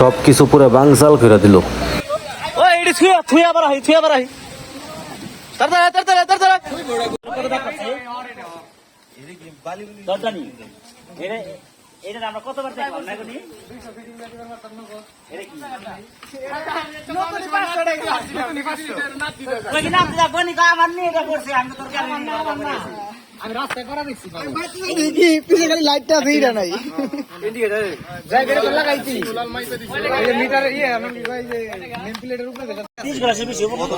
সব কিছু পুরো বাংসাল করে দিল। ওই এটি থুয়া থুয়া আবার এটা আমি তোর কাছে পিছে খালি লাইটটা দিই নাই। লাগাইছি। মিটার ইয়ে আমার কি কয় যে নেম প্লেটের উপরে দেখা। তিরিশ গ্লাসের বেশি হব কত?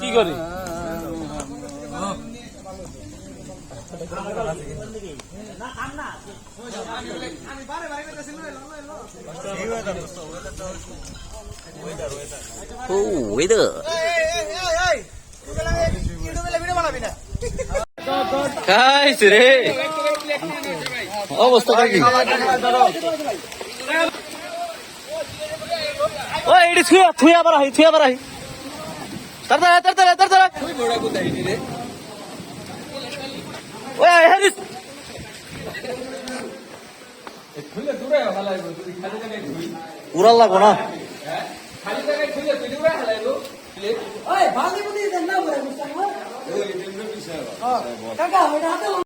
কি করি? খাইছে রে। অবস্থা কি? ওই এটি থুয়া থুয়া আহি থুয়া আবার আহি তাড়াতাড়ি তাড়াতাড়ি তাড়াতাড়ি। ওই হ্যারিস পুরা লাগবো না। ভালো